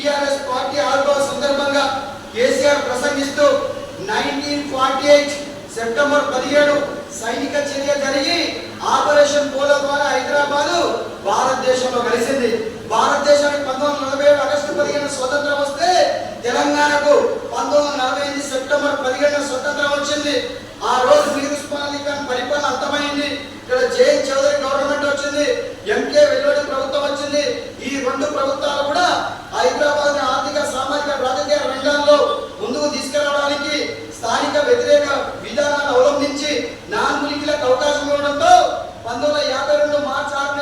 TRS party ఆవిర్భావ సందర్భంగా కేసీఆర్ ప్రసంగిస్తూ నైన్టీన్ ఫార్టీ ఎయిట్ సెప్టెంబర్ పదిహేడు సైనిక చర్య జరిగి ఆపరేషన్ పోలో ద్వారా హైదరాబాద్ భారతదేశంలో కలిసింది. భారతదేశానికి పంతొమ్మిది వందల నలభై ఏడు ఆగస్టు పదిహేను స్వతంత్రం వస్తే తెలంగాణకు పంతొమ్మిది వందల నలభై ఎనిమిది సెప్టెంబర్ పదిహేను స్వతంత్రం వచ్చింది. ఆ రోజు మీర్ ఖాన్ పరిపాలన అంతమైంది ఇక్కడ జేఎన్ చౌదరి గవర్నమెంట్ వచ్చింది ఎంకే వెల్లుడి ప్రభుత్వం వచ్చింది ఈ రెండు ప్రభుత్వాలు కూడా హైదరాబాద్ ఆర్థిక సామాజిక రాజకీయ రంగాల్లో ముందుకు తీసుకురావడానికి స్థానిక వ్యతిరేక విధానాలు అవలంబించి నాన్ ములికిలకు అవకాశం ఇవ్వడంతో పంతొమ్మిది వందల యాభై రెండు మార్చి ఆరున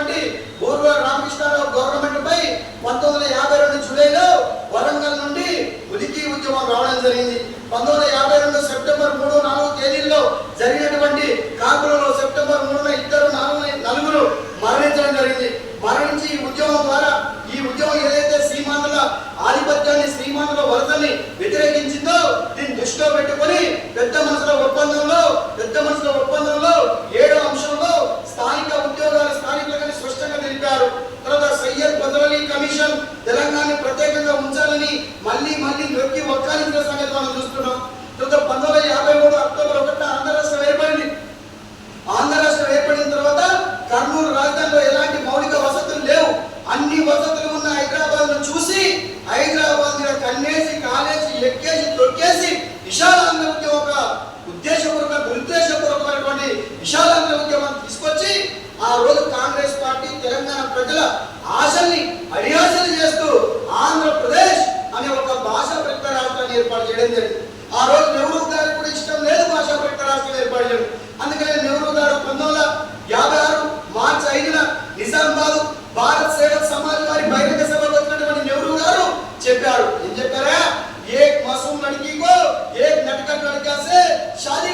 ఏర్పడినటువంటి పూర్వ రామకృష్ణారావు గవర్నమెంట్ పై పంతొమ్మిది వందల యాభై రెండు జూలైలో వరంగల్ నుండి ఉనికి ఉద్యమం రావడం జరిగింది. పంతొమ్మిది వందల యాభై రెండు సెప్టెంబర్ మూడు నాలుగు తేదీల్లో జరిగినటువంటి కాకులలో సెప్టెంబర్ మూడున ఇద్దరు నాలుగు నలుగురు మరణించడం జరిగింది. మరణించి ఈ ఉద్యమం ద్వారా ఈ ఉద్యమం ఏదైతే శ్రీమానుల ఆధిపత్యాన్ని శ్రీమానుల వరదల్ని వ్యతిరేకించిందో దీన్ని దృష్టిలో పెట్టుకొని పెద్ద మనసుల ఒప్పందంలో పెద్ద మనసుల ఒప్పందంలో ఏడో అంశంలో స్థానిక ఉద్యోగాలు స్థానికులని స్పష్టంగా తెలిపారు తర్వాత సయ్యద్ బదరలీ కమిషన్ తెలంగాణ ప్రత్యేకంగా ఉంచాలని మళ్ళీ మళ్ళీ నొక్కి ఒక్కాలించిన సంగతి మనం చూస్తున్నాం తర్వాత పంతొమ్మిది వందల యాభై మూడు అక్టోబర్ ఒకటిన ఆంధ్ర రాష్ట్రం ఏర్పడింది ఆంధ్ర రాష్ట్రం ఏర్పడిన తర్వాత కర్నూలు రాజధానిలో ఎలాంటి మౌలిక వసతులు లేవు అన్ని వసతులు ఉన్న హైదరాబాద్ను చూసి హైదరాబాద్ మీద కన్నేసి కాలేసి ఎక్కేసి తొక్కేసి విశాలాంధ్ర ఉద్యమం ఒక ఉద్దేశపూర్వక దురుద్దేశపూర్వకమైనటువంటి విశాలాంధ్ర ఉద్యమాన్ని తీసుకొచ్చి ఆ రోజు కాంగ్రెస్ పార్టీ బిడ్డల ఆశల్ని అడియాశలు చేస్తూ ఆంధ్రప్రదేశ్ అనే ఒక భాష ప్రయుక్త రాష్ట్రాన్ని ఏర్పాటు చేయడం జరిగింది. ఆ రోజు నెహ్రూ గారికి కూడా ఇష్టం లేదు భాష ప్రయుక్త రాష్ట్రం ఏర్పాటు చేయడం. అందుకనే నెహ్రూ గారు పంతొమ్మిది యాభై ఆరు మార్చి ఐదున నిజామాబాద్ భారత్ సేవక్ సమాజం వారి బహిరంగ సభ వచ్చినటువంటి నెహ్రూ గారు చెప్పారు. ఏం చెప్పారా? ఏ మాసూమ్ లడికి కో ఏ నటక లడకా సే షాదీ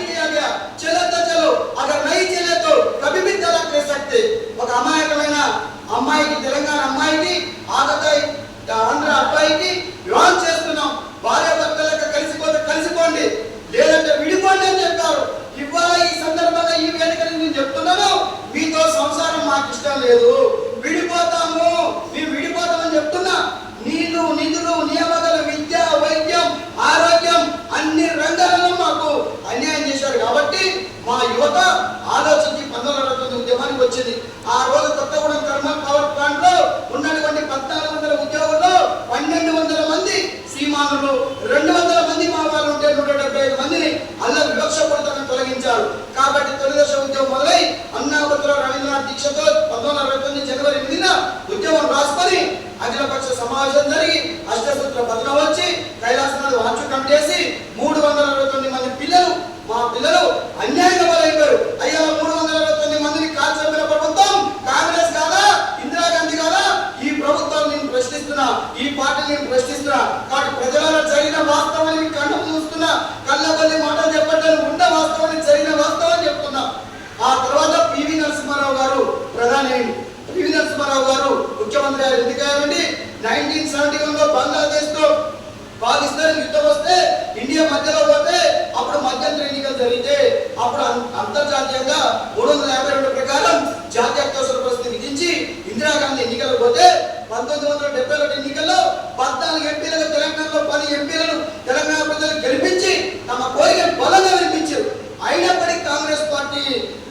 సమావేశం జరిగి అష్టసూత్ర పత్రం వచ్చి కైలాసనాథ్ వార్షికం చేసి మూడు వందల అరవై తొమ్మిది మంది పిల్లలు మా పిల్లలు అన్యాయంగా బలైపోయారు. అయ్యా మూడు వందల అరవై తొమ్మిది మందిని కాల్చబడిన ప్రభుత్వం కాంగ్రెస్ కాదా ఇందిరాగాంధీ కాదా? ఈ ప్రభుత్వాన్ని నేను ప్రశ్నిస్తున్నా ఈ పార్టీని నేను ప్రశ్నిస్తున్నా. కాబట్టి ప్రజలలో జరిగిన వాస్తవాన్ని కన్ను చూస్తున్నా కళ్ళబల్లి మాటలు చెప్పట్లేదు ఉన్న వాస్తవాన్ని జరిగిన వాస్తవాన్ని చెప్తున్నా. ఆ తర్వాత పివి నరసింహారావు గారు ప్రధాని పివి నరసింహారావు గారు ముఖ్యమంత్రి గారు ఎందుకయ్యారండి? నైన్టీన్ సెవెంటీ వన్లో బంగ్లాదేశ్తో పాకిస్తాన్ యుద్ధం వస్తే ఇండియా మధ్యలో పోతే అప్పుడు మధ్యంతర ఎన్నికలు జరిగితే అప్పుడు అం- అంతర్జాతీయంగా మూడు వందల యాభై రెండు ప్రకారం జాతీయ అత్యవసర పరిస్థితి విధించి ఇందిరాగాంధీ ఎన్నికలు పోతే పంతొమ్మిది వందల డెబ్బై ఒకటి ఎన్నికల్లో పద్నాలుగు ఎంపీలకు తెలంగాణలో పది ఎంపీలను తెలంగాణ ప్రజలు గెలిపించి తమ కోరిక బలంగా వినిపించారు అయినప్పటికీ కాంగ్రెస్ పార్టీ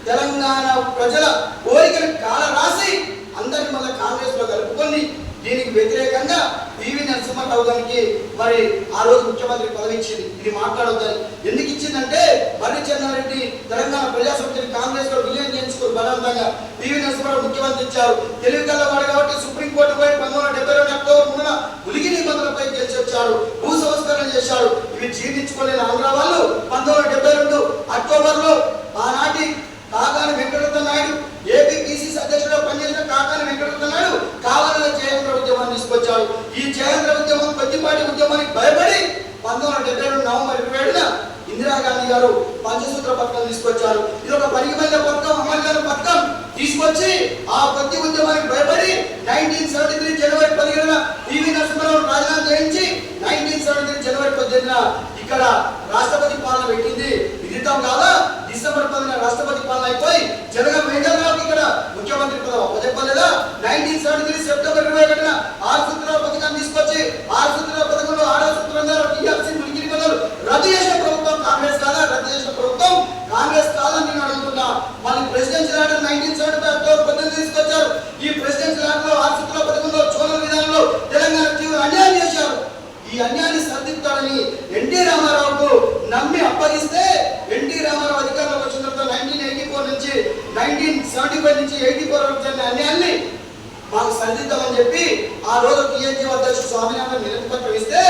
తెలంగాణ ప్రజల కోరికను కాల రాసి అందరిని మళ్ళీ కాంగ్రెస్లో కలుపుకొని దీనికి వ్యతిరేకంగా పివి నరసింహారావు గారికి మరి ఆ రోజు ముఖ్యమంత్రి పదవి ఇచ్చింది. ఇది మాట్లాడొద్దని. ఎందుకు ఇచ్చిందంటే మర్రి చెన్నారెడ్డి తెలంగాణ ప్రజా కాంగ్రెస్లో విలీనం చేయించుకుని బలవంతంగా పివి నరసింహారావు ముఖ్యమంత్రి ఇచ్చారు. తెలుగు కలవాడు కాబట్టి సుప్రీంకోర్టు పోయి పంతొమ్మిది వందల డెబ్బై రెండు అక్టోబర్ మూడున ఉలిగి నిబంధనలపై గెలిచి వచ్చారు. భూ సంస్కరణ చేశాడు ఇవి జీర్ణించుకోలేని ఆంధ్ర వాళ్ళు పంతొమ్మిది వందల డెబ్బై రెండు అక్టోబర్లో ఆనాటి కాగాని వెంకటరత్న నాయుడు ఈ జయేంద్ర ఉద్యమం కొద్దిపాటి ఉద్యమానికి భయపడి పంతొమ్మిది వందల డెబ్బై రెండు నవంబర్ ఇరవై ఏడున ఇందిరాగాంధీ గారు పంచసూత్ర పథకం తీసుకొచ్చారు. ఇది ఒక పరిగమైన పథకం అమలు పథకం. తీసుకొచ్చి ఆ కొద్ది ఉద్యమానికి భయపడి నైన్టీన్ సెవెంటీ త్రీ జనవరి పదిహేడున పివి నరసింహరావు రాజీనామా చేయించి నైన్టీన్ సెవెంటీ త్రీ జనవరి పద్దెనిమిదిన ఇక్కడ రాష్ట్రపతి పాలన పెట్టింది. విదితం కాదా? డిసెంబర్ పదిన రాష్ట్రపతి పాలన అయిపోయి జనగం వెంకటరావుకి ఇక్కడ ముఖ్యమంత్రి పదవి అప్పచెప్పలేదా నైన్టీన్ సెవెంటీ త్రీ సెప్టెంబర్ ఇరవై ఒకటిన ఆరు సూత్రాల పథకాన్ని తీసుకొచ్చి presidential order nineteen seventy five October పద్దెనిమిది తీసుకొచ్చారు. ఈ ప్రెసిడెన్షియల్ ఆర్డర్లో ఆర్సిత్తుల పథకంలో చోళల విధానంలో తెలంగాణ తీవ్ర అన్యాయం చేశారు. ఈ అన్యాయాన్ని సరిదిద్దుతాడని ఎన్టీ రామారావుకు నమ్మి అప్పగిస్తే ఎన్టీ రామారావు అధికారంలోకి వచ్చిన తర్వాత నైన్టీన్ ఎయిటీ ఫోర్ నుంచి నైన్టీన్ సెవెంటీ ఫైవ్ నుంచి ఎయిటీ ఫోర్ వరకు జరిగిన అన్యాయాన్ని మాకు సరిదిద్దామని చెప్పి ఆ రోజు టీఎన్జీ అధ్యక్షుడు స్వామినాథన్ నిరంతరం ఇస్తే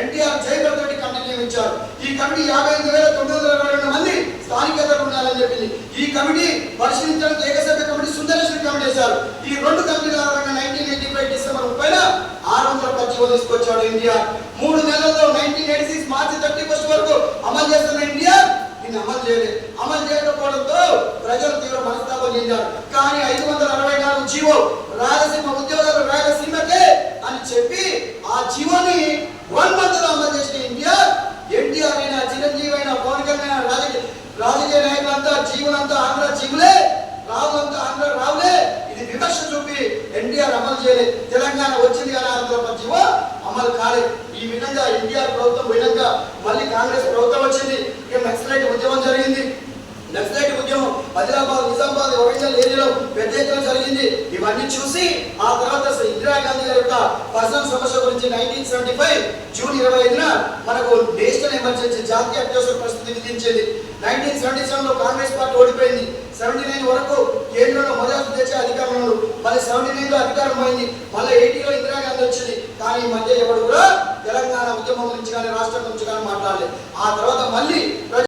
ఎన్టీఆర్ జయప్రద రెడ్డి కమిటీ నియమించారు ఈ కమిటీ యాభై ఎనిమిది వేల తొమ్మిది వందల ఇరవై రెండు మంది స్థానికేతరులు ఉండాలని చెప్పింది. ఈ కమిటీ పరిశీలించడానికి ఏకసభ్య కమిటీ సుందరేశ్వరి కమిటీ వేశారు. ఈ రెండు కమిటీల ఆధారంగా నైన్టీన్ ఎయిటీ ఫైవ్ డిసెంబర్ ముప్పై ఆరు వందల పద్దెనిమిది తీసుకొచ్చాడు ఇండియా మూడు నెలల్లో nineteen eighty six March thirty first వరకు అమలు చేస్తున్న ఇండియా దీన్ని అమలు చేయలేదు అమలు చేయకపోవడంతో ప్రజలు తీవ్ర మనస్తాపం చెందారు. కానీ ఐదు వందల అరవై నాలుగు జీవో రాయలసీమ ఉద్యోగాలు రాయలసీమకే అని చెప్పి ఆ జీవోని వన్ మంత్లో అమలు చేసిన ఇండియా ఎన్టీఆర్ అయినా చిరంజీవి అయినా పవన్ కళ్యాణ్ అయినా రాజకీయ రాజకీయ నాయకులంతా జీవులంతా ఆంధ్ర జీవులే. రావులంతా ఆంధ్ర రావులే. ఇది విమర్శ చూపి ఎన్టీఆర్ అమలు చేయలేదు తెలంగాణ వచ్చింది కానీ ఆంధ్ర జీవో అమలు కాలేదు ఈ విధంగా ఎన్టీఆర్ ప్రభుత్వం పోయినాక మళ్ళీ కాంగ్రెస్ ప్రభుత్వం వచ్చింది. ఇక నక్సలైట్ ఉద్యమం జరిగింది. నక్సలైట్ ఉద్యమం ఆదిలాబాద్ నిజామాబాద్ ఒరిజినల్ ఏరియాలో పెద్ద ఇవన్నీ చూసి ఆ తర్వాత ఇందిరాగాంధీ గారి యొక్క పర్సనల్ సమస్య గురించి నైన్టీన్ సెవెంటీ ఫైవ్ జూన్ ఇరవై ఐదున మనకు నేషనల్ ఎమర్జెన్సీ జాతీయ అత్యవసర పరిస్థితి విధించింది. నైన్టీన్ సెవెంటీ సెవెన్లో కాంగ్రెస్ పార్టీ ఓడిపోయింది. సెవెంటీ నైన్ వరకు కేంద్రంలో మొదటి దేశ అధికారంలో మళ్ళీ సెవెంటీ నైన్లో అధికారం పోయింది. మళ్ళీ ఎయిటీలో ఇందిరా